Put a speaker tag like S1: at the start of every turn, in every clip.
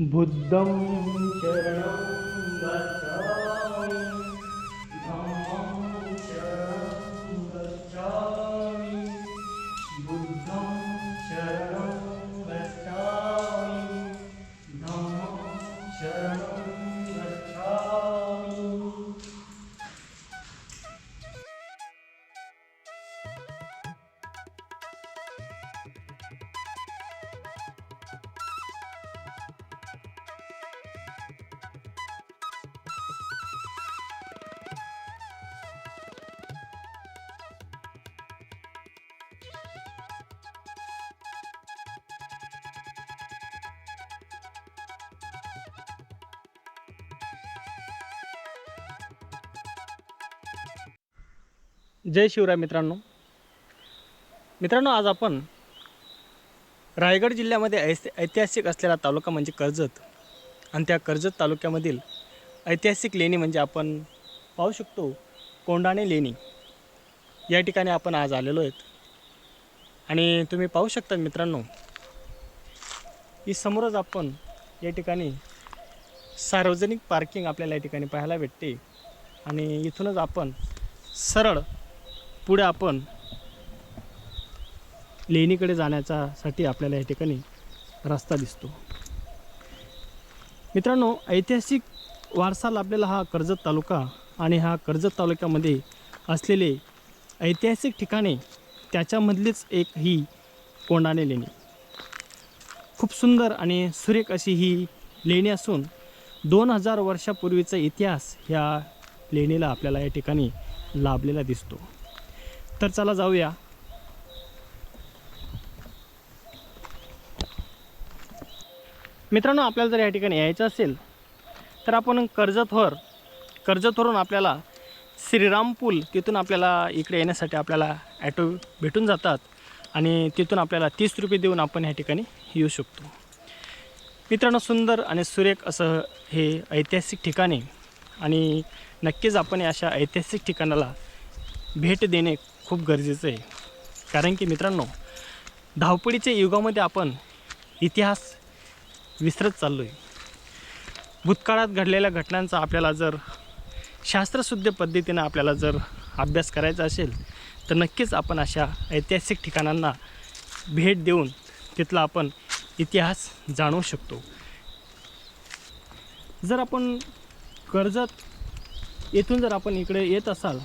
S1: बुद्धं शरणं जय शिवराय मित्रांनो. मित्रांनो आज आपण रायगड जिल्ह्यामध्ये ऐस ऐतिहासिक असलेला तालुका म्हणजे कर्जत. आणि त्या कर्जत तालुक्यामधील ऐतिहासिक लेणी म्हणजे आपण पाहू शकतो कोंडाणे लेणी. या ठिकाणी आपण आज आलेलो आहेत. आणि तुम्ही पाहू शकता मित्रांनो की समोरच आपण या ठिकाणी सार्वजनिक पार्किंग आपल्याला या ठिकाणी पाहायला भेटते. आणि इथूनच आपण सरळ पुढे आपण लेणीकडे जाण्यासाठी आपल्याला या ठिकाणी रस्ता दिसतो. मित्रांनो ऐतिहासिक वारसाला आपल्याला हा कर्जत तालुका आणि हा कर्जत तालुक्यामध्ये असलेले ऐतिहासिक ठिकाणे त्याच्यामधलीच एक ही कोंडाणे लेणी. खूप सुंदर आणि सुरेख अशी ही लेणी असून दोन हजार वर्षापूर्वीचा इतिहास ह्या लेणीला आपल्याला या ठिकाणी लाभलेला दिसतो. तर चला जाऊया. मित्रांनो आपल्याला जर या ठिकाणी यायचं असेल तर आपण कर्जतवर कर्जतवरून आपल्याला श्रीराम पूल तिथून आपल्याला इकडे येण्यासाठी आपल्याला ॲटो भेटून जातात आणि तिथून आपल्याला तीस रुपये देऊन आपण या ठिकाणी येऊ शकतो. मित्रांनो सुंदर आणि सुरेख असं हे ऐतिहासिक ठिकाणे आणि नक्कीच आपण अशा ऐतिहासिक ठिकाणाला भेट देणे खूप गरजेचं आहे. कारण की मित्रांनो धावपळीच्या युगामध्ये आपण इतिहास विसरत चाललो आहे भूतकाळात घडलेल्या घटनांचा आपल्याला जर शास्त्रशुद्ध पद्धतीनं आपल्याला जर अभ्यास करायचा असेल तर नक्कीच आपण अशा ऐतिहासिक ठिकाणांना भेट देऊन तिथला आपण इतिहास जाणवू शकतो. जर आपण कर्जत येथून जर आपण इकडे येत असाल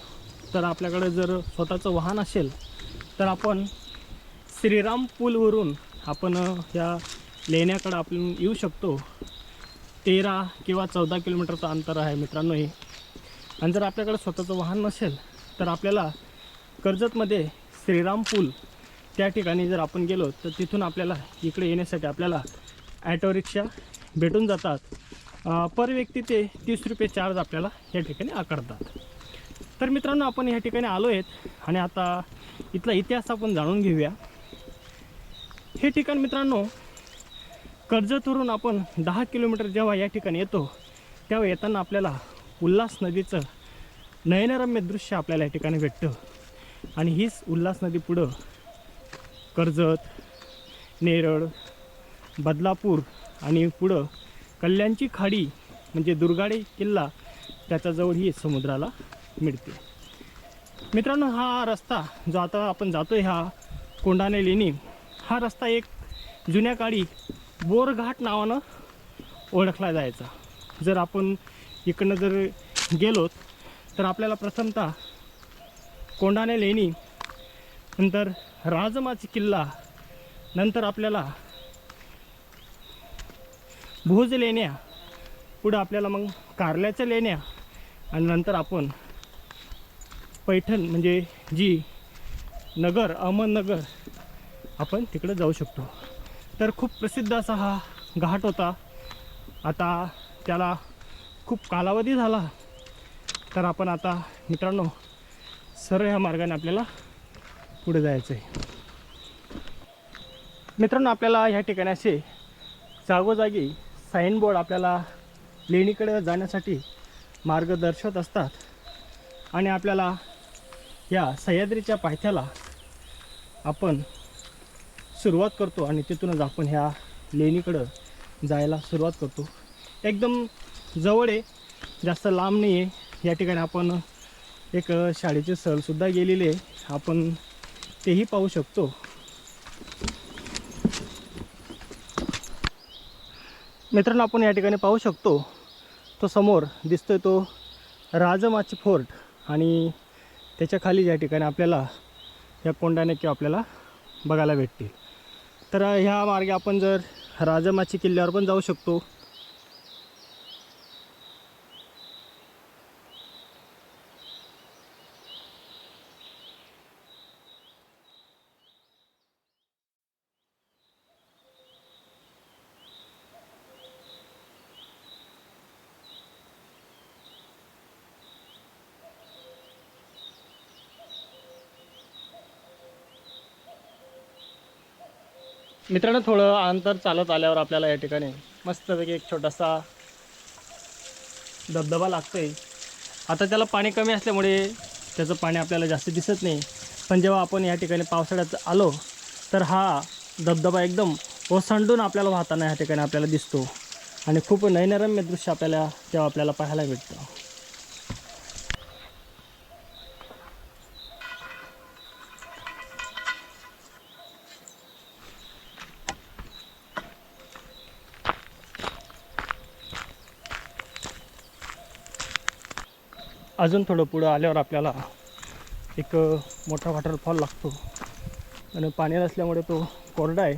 S1: तर आपल्याकडे जर स्वतःचं वाहन असेल तर आपण श्रीराम पूलवरून आपण ह्या लेण्याकडं आपण येऊ शकतो. तेरा किंवा चौदा किलोमीटरचं अंतर आहे मित्रांनो हे. आणि जर आपल्याकडे स्वतःचं वाहन नसेल तर आपल्याला कर्जतमध्ये श्रीराम पूल त्या ठिकाणी जर आपण गेलो तर तिथून आपल्याला इकडे येण्यासाठी आपल्याला ॲटो रिक्षा भेटून जातात. पर व्यक्ती ते तीस रुपये चार्ज आपल्याला या ठिकाणी आकारतात. तर मित्रांनो आपण या ठिकाणी आलो आहेत आणि आता इथला इतिहास आपण जाणून घेऊया. हे ठिकाण मित्रांनो कर्जतवरून आपण दहा किलोमीटर जेव्हा या ठिकाणी येतो तेव्हा येताना आपल्याला उल्हास नदीचं नयनरम्य दृश्य आपल्याला या ठिकाणी भेटतं. आणि हीच उल्हास नदी पुढं कर्जत नेरळ बदलापूर आणि पुढं कल्याणची खाडी म्हणजे दुर्गाडी किल्ला त्याच्याजवळ ही समुद्राला मिळते. मित्रांनो हा रस्ता जो आता आपण जातो आहे हा कोंडाणे लेणी हा रस्ता एक जुन्या काळी बोरघाट नावानं ओळखला जायचा. जर आपण इकडनं जर गेलोत तर आपल्याला प्रथमतः कोंडाणे लेणी नंतर राजमाची किल्ला नंतर आपल्याला भोज लेण्या पुढं आपल्याला मग कारल्याच्या लेण्या आणि नंतर आपण पैठण म्हणजे जी नगर अहमदनगर आपण तिकडं जाऊ शकतो. तर खूप प्रसिद्ध असा हा घाट होता. आता त्याला खूप कालावधी झाला. तर आपण आता मित्रांनो सरळ ह्या मार्गाने आपल्याला पुढे जायचं आहे मित्रांनो आपल्याला ह्या ठिकाणी असे जागोजागी साईन बोर्ड आपल्याला लेणीकडे जाण्यासाठी मार्ग दर्शवत असतात. आणि आपल्याला या सह्याद्रीच्या पायथ्याला आपण सुरुवात करतो आणि तिथूनच आपण ह्या लेणीकडं जायला सुरुवात करतो. एकदम जवळ आहे जास्त लांब नाही आहे या ठिकाणी आपण एक शाळेचे सहलसुद्धा गेलेले आहे. आपण तेही पाहू शकतो. मित्रांनो आपण या ठिकाणी पाहू शकतो. तो समोर दिसतोय तो राजमाची फोर्ट आणि त्याच्याखाली या ठिकाणी आपल्याला या कोंडाने किंवा आपल्याला बघायला भेटतील. तर ह्या मार्गे आपण जर राजमाची किल्ल्यावर पण जाऊ शकतो. मित्रांनो थोडं अंतर चालत आल्यावर आपल्याला या ठिकाणी मस्तपैकी एक छोटासा धबधबा लागतो आहे आता त्याला पाणी कमी असल्यामुळे त्याचं पाणी आपल्याला जास्त दिसत नाही. पण जेव्हा आपण या ठिकाणी पावसाळ्यात आलो तर हा धबधबा एकदम ओसंडून आपल्याला वाहताना या ठिकाणी आपल्याला दिसतो. आणि खूप नैनरम्य दृश्य आपल्याला तेव्हा आपल्याला पाहायला भेटतं. अजून थोडं पुढं आल्यावर आपल्याला एक मोठा वॉटरफॉल लागतो. आणि पाणी नसल्यामुळे तो कोरडा आहे.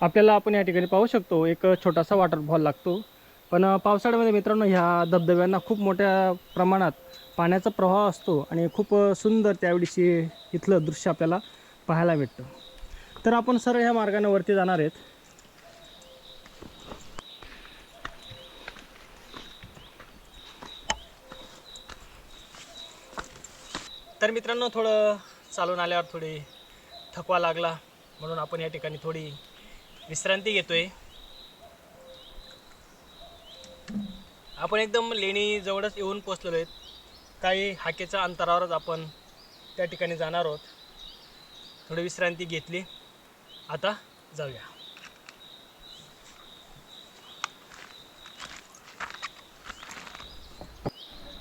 S1: आपल्याला आपण या ठिकाणी पाहू शकतो एक छोटासा वॉटरफॉल लागतो. पण पावसाळ्यामध्ये मित्रांनो ह्या धबधब्यांना खूप मोठ्या प्रमाणात पाण्याचा प्रवाह असतो आणि खूप सुंदर त्यावेळीशी इथलं दृश्य आपल्याला पाहायला भेटतं. तर आपण सरळ ह्या मार्गाने वरती जाणार आहेत. तर मित्रांनो थोडं चालून आल्यावर थोडी थकवा लागला. म्हणून आपण या ठिकाणी थोडी विश्रांती घेतोय. आपण एकदम लेणीजवळच येऊन पोचलेलो आहेत. काही हाकेच्या अंतरावरच आपण त्या ठिकाणी जाणार आहोत. थोडी विश्रांती घेतली. आता जाऊया.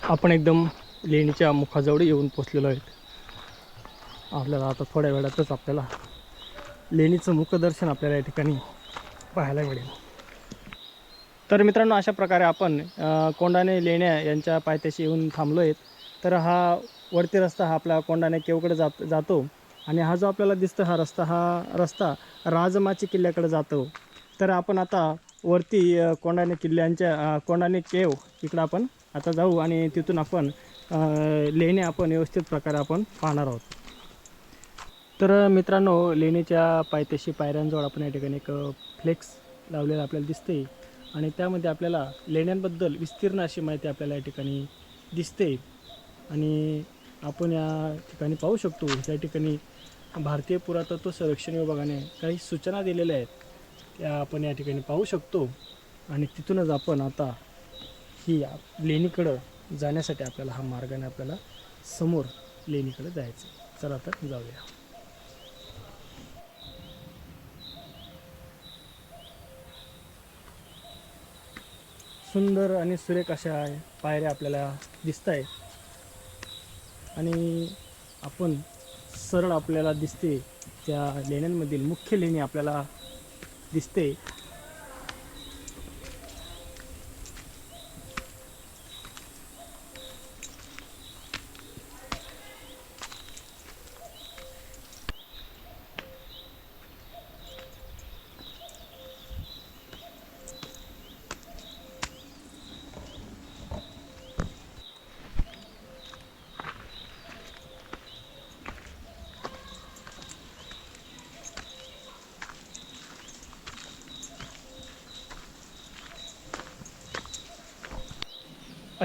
S1: आपण एकदम लेणीच्या मुखाजवळ येऊन पोचलेलो आहेत. आपल्याला आता थोड्या वेळातच आपल्याला लेणीचं मुखदर्शन आपल्याला या ठिकाणी पाहायला मिळेल. तर मित्रांनो अशा प्रकारे आपण कोंडाने लेण्या यांच्या पायथ्याशी येऊन थांबलो आहेत. तर हा वरती रस्ता हा आपला कोंडाने केवकडे जात जातो आणि हा जो आपल्याला दिसतो हा रस्ता हा रस्ता राजमाची किल्ल्याकडे जातो. तर आपण आता वरती कोंडाने किल्ल्यांच्या कोंडाने केव इकडं आपण आता जाऊ आणि तिथून आपण लेणे आपण व्यवस्थित प्रकारे आपण पाहणार आहोत. तर मित्रांनो लेणीच्या पायथ्याशी पायऱ्यांजवळ आपण या ठिकाणी एक फ्लेक्स लावलेला आपल्याला दिसते आणि त्यामध्ये आपल्याला लेण्यांबद्दल विस्तीर्ण अशी माहिती आपल्याला या ठिकाणी दिसते आणि आपण या ठिकाणी पाहू शकतो या ठिकाणी भारतीय पुरातत्व संरक्षण विभागाने काही सूचना दिलेल्या आहेत. त्या आपण या ठिकाणी पाहू शकतो. आणि तिथूनच आपण आता ही लेणीकडं जाण्यासाठी आपल्याला हा मार्गाने आपल्याला समोर लेणीकडे जायचं चला तर जाऊया. सुंदर आणि सुरेख अशा पायऱ्या आपल्याला दिसत आहेत आणि आपण सरळ आपल्याला दिसते त्या लेण्यांमधील मुख्य लेणी आपल्याला दिसते.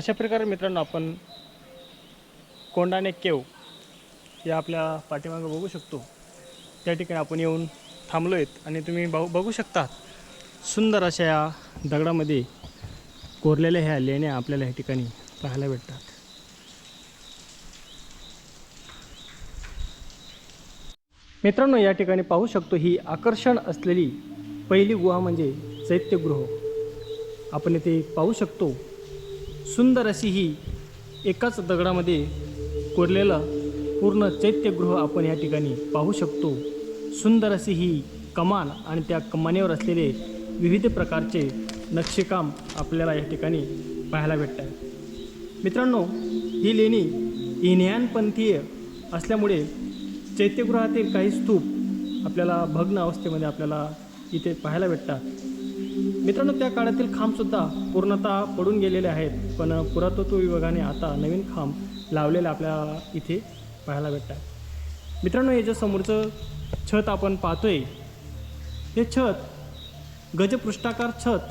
S1: अशा प्रकारे मित्रांनो आपण कोंडाने केव या आपल्या पाठीमागं बघू शकतो? त्या ठिकाणी आपण येऊन थांबलो आहेत आणि तुम्ही बघू बघू शकता सुंदर अशा या दगडामध्ये कोरलेल्या ह्या लेण्या आपल्याला या ठिकाणी पाहायला भेटतात. मित्रांनो या ठिकाणी पाहू शकतो ही आकर्षण असलेली पहिली गुहा म्हणजे चैत्यगृह. आपण इथे पाहू शकतो सुंदर अशी ही एकाच दगडामध्ये कोरलेलं पूर्ण चैत्यगृह आपण या ठिकाणी पाहू शकतो. सुंदर अशी ही कमान आणि त्या कमानेवर असलेले विविध प्रकारचे नक्षीकाम आपल्याला या ठिकाणी पाहायला भेटतं मित्रांनो ही लेणी इन्यानपंथीय असल्यामुळे चैत्यगृहातील काही स्तूप आपल्याला भग्न अवस्थेमध्ये आपल्याला इथे पाहायला भेटतात. मित्रांनो त्या काळातील खांबसुद्धा पूर्णतः पडून गेलेले आहेत. पण पुरातत्व विभागाने आता नवीन खांब लावलेले आपल्याला इथे पाहायला भेटतात. मित्रांनो याच्या समोरचं छत आपण पाहतोय हे छत गजपृष्ठाकार छत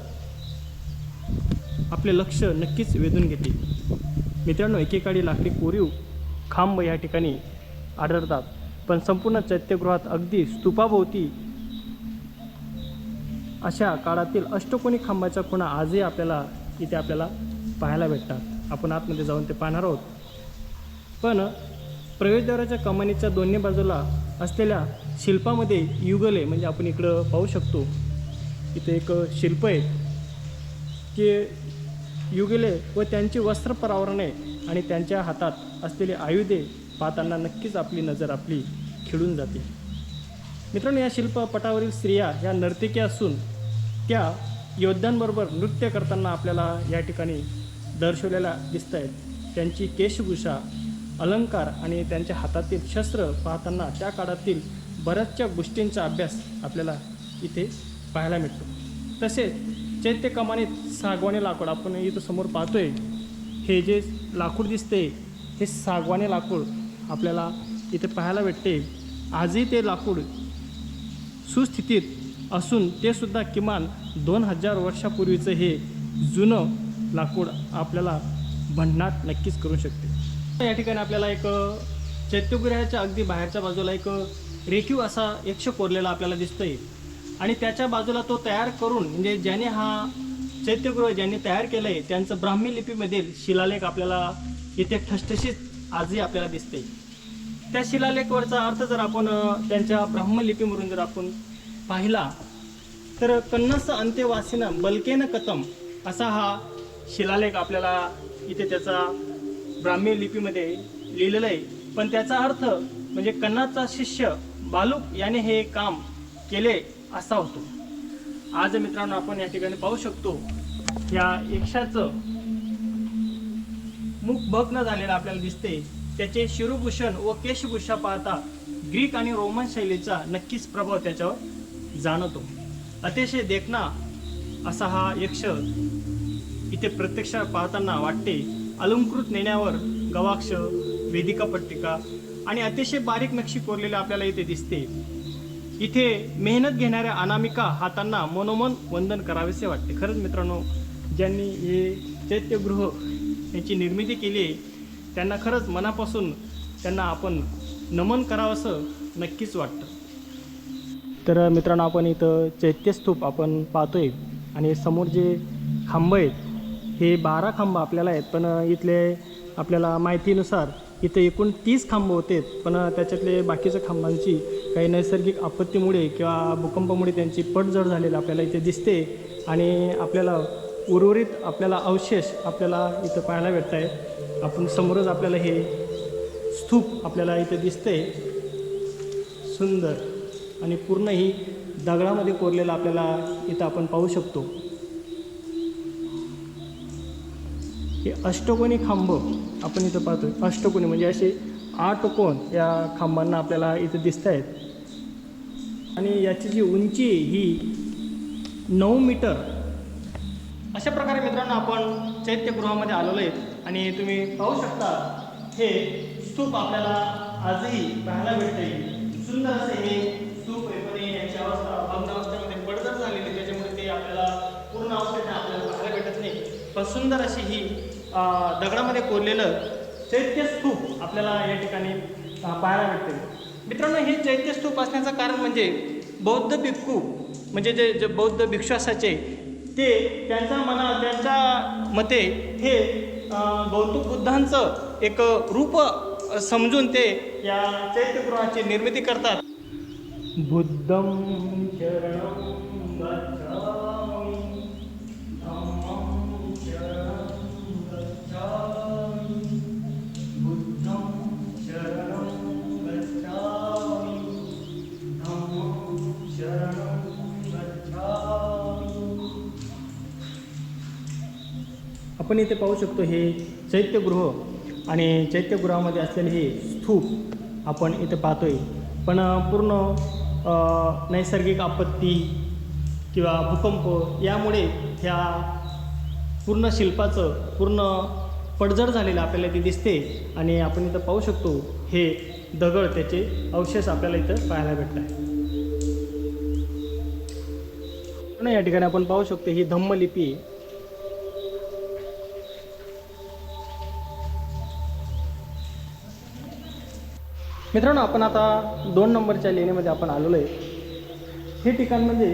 S1: आपले लक्ष नक्कीच वेधून घेते मित्रांनो एकेकाळी लाकडी कोरीव खांब या ठिकाणी आढळतात. पण संपूर्ण चैत्यगृहात अगदी स्तूपाभोवती अशा काळातील अष्टकोनी खांबाच्या खुणा आजही आपल्याला इथे आपल्याला पाहायला भेटतात. आपण आतमध्ये जाऊन ते पाहणार आहोत. पण प्रवेशद्वाराच्या कमानीच्या दोन्ही बाजूला असलेल्या शिल्पामध्ये युगले म्हणजे आपण इकडं पाहू शकतो. इथे एक शिल्प आहे की युगले व त्यांची वस्त्र परावरणे आणि त्यांच्या हातात असलेले आयुधे पाहताना नक्कीच आपली नजर आपली खिळून जाते. मित्रांनो या शिल्पपटावरील स्त्रिया ह्या नर्तिक्या असून त्या योद्ध्यांबरोबर नृत्य करताना आपल्याला या ठिकाणी दर्शवलेल्या दिसत आहेत त्यांची केशभूषा अलंकार आणि त्यांच्या हातातील शस्त्र पाहताना त्या काळातील बऱ्याचशा गोष्टींचा अभ्यास आपल्याला इथे पाहायला मिळतो. तसेच चैत्य कमानीत सागवाने लाकूड आपण इथं समोर पाहतोय. हे जे लाकूड दिसते हे सागवाने लाकूड आपल्याला इथे पाहायला भेटते आजही ते लाकूड सुस्थितीत असून ते सुद्धा किमान दोन हजार वर्षापूर्वीचं हे जुनं लाकूड आपल्याला भन्नाट नक्कीच करू शकते. या ठिकाणी आपल्याला एक चैत्यगृहाच्या अगदी बाहेरच्या बाजूला एक रेखीव असा यक्ष कोरलेला आपल्याला दिसतोय. आणि त्याच्या बाजूला तो तयार करून म्हणजे ज्याने हा चैत्यगृह ज्यांनी तयार केलं आहे त्यांचं ब्राह्मी लिपीमधील शिलालेख आपल्याला इथे ठसठशीत आजही आपल्याला दिसते त्या शिलालेखवरचा अर्थ जर आपण त्यांच्या ब्राह्मलिपीमधून जर आपण पाहिला तर कन्नस अंत्यवासीनं बलकेन कतम असा हा शिलालेख आपल्याला इथे त्याचा ब्राह्मी लिपीमध्ये लिहिलेलं आहे. पण त्याचा अर्थ म्हणजे कन्नाचा शिष्य बालूक याने हे काम केले असा होतो. आज मित्रांनो आपण या ठिकाणी पाहू शकतो या यक्षाचं मुख भग्न झालेलं आपल्याला दिसते त्याचे शिरोभूषण व केशभूषा पाहता ग्रीक आणि रोमन शैलीचा नक्कीच प्रभाव त्याच्यावर जाणवतो. अतिशय देखना असा हा यक्ष इथे प्रत्यक्ष पाहताना वाटते. अलंकृत नेण्यावर गवाक्ष वेदिका पट्टिका आणि अतिशय बारीक नक्षी कोरलेले आपल्याला इथे दिसते. इथे मेहनत घेणाऱ्या अनामिका हातांना मनोमन वंदन करावेसे वाटते. खरंच मित्रांनो ज्यांनी हे चैत्यगृह यांची निर्मिती केली आहे त्यांना खरंच मनापासून त्यांना आपण नमन करावंसं नक्कीच वाटतं. तर मित्रांनो आपण इथं चैत्यस्तूप आपण पाहतोय आणि समोर जे खांब आहेत हे बारा खांब आपल्याला आहेत. पण इथले आपल्याला माहितीनुसार इथे एकूण तीस खांब होते. पण त्याच्यातले बाकीच्या खांबांची काही नैसर्गिक आपत्तीमुळे किंवा भूकंपामुळे त्यांची पडझड झालेली आपल्याला इथे दिसते. आणि आपल्याला उर्वरित आपल्याला अवशेष आपल्याला इथं पाहायला भेटत आहे आपण समोरच आपल्याला हे स्तूप आपल्याला इथं दिसते सुंदर आणि पूर्ण ही दगडामध्ये कोरलेलं आपल्याला इथं आपण पाहू शकतो. हे अष्टकोनी खांब आपण इथं पाहतो अष्टकोनी म्हणजे असे आठ कोण या खांबांना आपल्याला इथं दिसत आहेत आणि याची जी उंची ही नऊ मीटर अशा प्रकारे मित्रांनो आपण चैत्यगृहामध्ये आलेलो आहेत. आणि तुम्ही पाहू शकता हे स्तूप आपल्याला आजही पाहायला भेटते सुंदर असे हे स्तूप आहे पण यांची अवस्था भग्न अवस्थेमध्ये पडझड झालेली त्याच्यामुळे ते आपल्याला पूर्ण अवस्थेत आपल्याला पाहायला भेटत नाही. पण सुंदर अशी ही दगडामध्ये कोरलेलं चैत्य स्तूप आपल्याला या ठिकाणी पाहायला भेटते मित्रांनो हे चैत्य स्तूप असण्याचं कारण म्हणजे बौद्ध भिक्खू म्हणजे जे जे बौद्ध भिक्षू ते त्यांच्या मना त्यांच्या मते हे गौतम बुद्धांचं एक रूप समजून ते या चैत्यगृहाची निर्मिती करतात. बुद्धम शरणं आपण इथे पाहू शकतो हे चैत्यगृह आणि चैत्यगृहामध्ये असलेले हे स्तूप आपण इथे पाहतोय. पण पूर्ण नैसर्गिक आपत्ती किंवा भूकंप यामुळे ह्या पूर्ण शिल्पाचं पूर्ण पडझड झालेलं आपल्याला ते दिसते आणि आपण इथं पाहू शकतो हे दगड त्याचे अवशेष आपल्याला इथं पाहायला भेटत आहे या ठिकाणी आपण पाहू शकतो ही धम्मलिपी मित्रांनो आपण आता दोन नंबरच्या लेणीमध्ये आपण आलेलो आहे. हे ठिकाण म्हणजे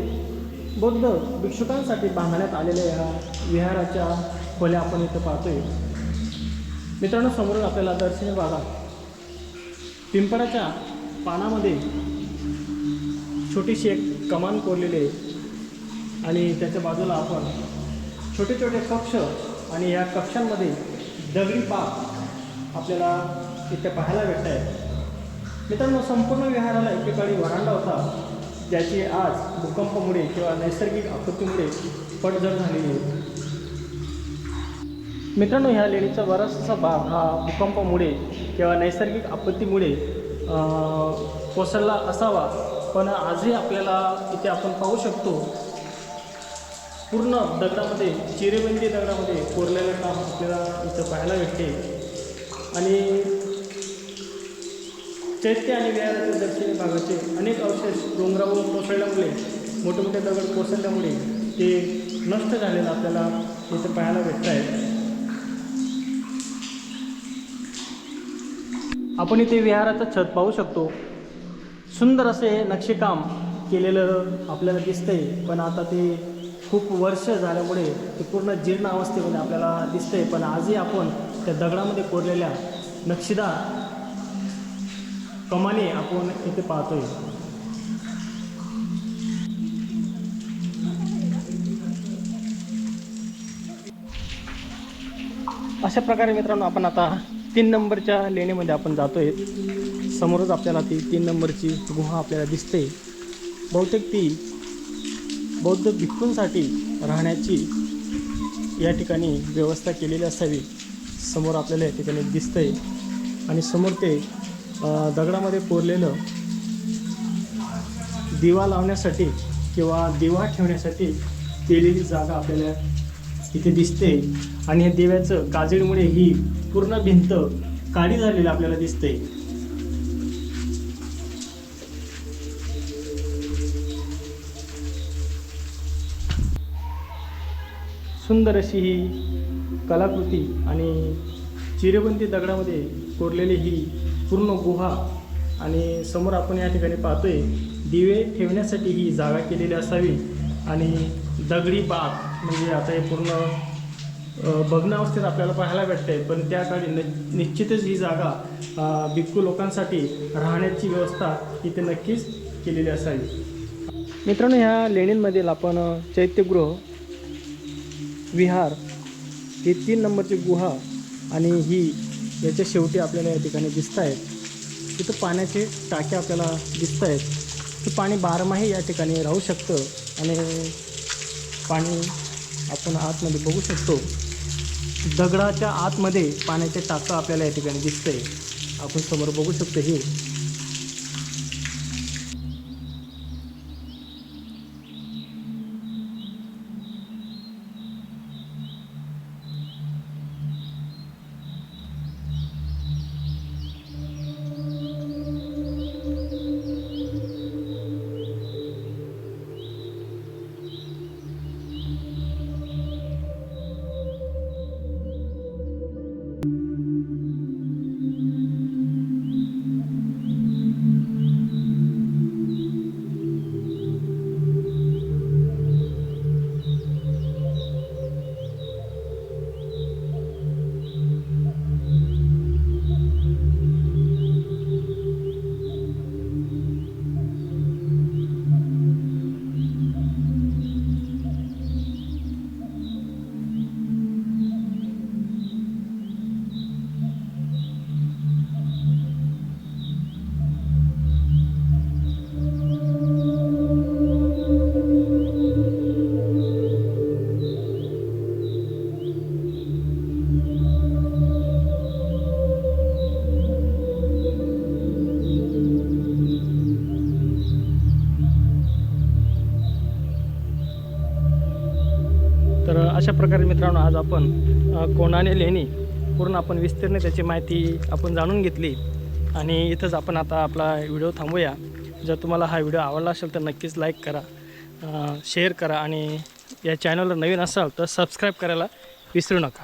S1: बौद्ध भिक्षुकांसाठी बांधण्यात आलेल्या या विहाराच्या खोल्या आपण इथं पाहतोय. मित्रांनो समोरून आपल्याला दर्शनी भागात पिंपळाच्या पानामध्ये छोटीशी एक कमान कोरलेली आहे. आणि त्याच्या बाजूला आपण छोटे छोटे कक्ष आणि या कक्षांमध्ये दगडी बाग आपल्याला इथे पाहायला भेटत आहे मित्रांनो संपूर्ण विहाराला एकेकाळी वरांडा होता. ज्याची आज भूकंपामुळे किंवा नैसर्गिक आपत्तीमुळे पडझड झालेली आहे मित्रांनो ह्या लेणीचा बराचसा भाग हा भूकंपामुळे किंवा नैसर्गिक आपत्तीमुळे कोसळला असावा. पण आजही आपल्याला इथे आपण पाहू शकतो पूर्ण दगडामध्ये चिरेबंदी दगडामध्ये कोरलेलं काम आपल्याला इथं पाहायला भेटते. आणि चैत्य आणि विहाराच्या दक्षिण भागाचे अनेक अवशेष डोंगरावरून कोसळल्यामुळे मोठे मोठे दगड कोसळल्यामुळे ते नष्ट झालेलं आपल्याला इथं पाहायला भेटत आहे. आपण इथे विहाराचं छत पाहू शकतो. सुंदर असे नक्षीकाम केलेलं आपल्याला दिसतंय पण आता ते खूप वर्ष झाल्यामुळे ते पूर्ण जीर्ण अवस्थेमध्ये आपल्याला दिसतंय. पण आजही आपण त्या दगडामध्ये कोरलेल्या नक्षीदार कमाने आपण इथे पाहतोय. अशा प्रकारे मित्रांनो आपण आता तीन नंबरच्या लेणीमध्ये आपण जातोय. समोरच आपल्याला ती तीन नंबरची गुहा आपल्याला दिसते. बहुतेक ती बौद्ध भिक्खूंसाठी राहण्याची या ठिकाणी व्यवस्था केलेली असावी. समोर आपल्याला या ठिकाणी दिसतंय. आणि समोर ते दगडामध्ये कोरलेलं दिवा लावण्यासाठी किंवा दिवा ठेवण्यासाठी केलेली जागा आपल्याला इथे दिसते. आणि या दिव्याचं काजळीमुळे ही पूर्ण भिंत काळी झालेली आपल्याला दिसते. सुंदर अशी ही कलाकृती आणि चिरेबंदी दगडामध्ये कोरलेली ही पूर्ण गुहा आणि समोर आपण या ठिकाणी पाहतोय दिवे ठेवण्यासाठी ही जागा केलेली असावी आणि दगडी बाग म्हणजे आता हे पूर्ण भग्नावस्थेत भग्न अवस्थेत आपल्याला पाहायला भेटते पण त्या काळी न निश्चितच ही जागा भिक्खू लोकांसाठी राहण्याची व्यवस्था इथे नक्कीच केलेली असावी. मित्रांनो ह्या लेणींमधील आपण चैत्यगृह विहार ही तीन नंबरची गुहा आणि ही याच्या शेवटी आपल्याला या ठिकाणी दिसत आहेत तिथं पाण्याचे टाके आपल्याला दिसत आहेत ते पाणी बारमाही या ठिकाणी राहू शकतं आणि पाणी आपण आतमध्ये बघू शकतो. दगडाच्या आतमध्ये पाण्याचे टाकं आपल्याला या ठिकाणी दिसतंय. आपण समोर बघू शकतो हे. अशा प्रकारे मित्रांनो आज आपण कोणाने लेणी पूर्ण आपण विस्तीर्ण त्याची माहिती आपण जाणून घेतली. आणि इथंच आपण आता आपला व्हिडिओ थांबूया. जर तुम्हाला हा व्हिडिओ आवडला असेल तर नक्कीच लाईक करा शेअर करा आणि या चॅनलवर नवीन असाल तर सबस्क्राईब करायला विसरू नका.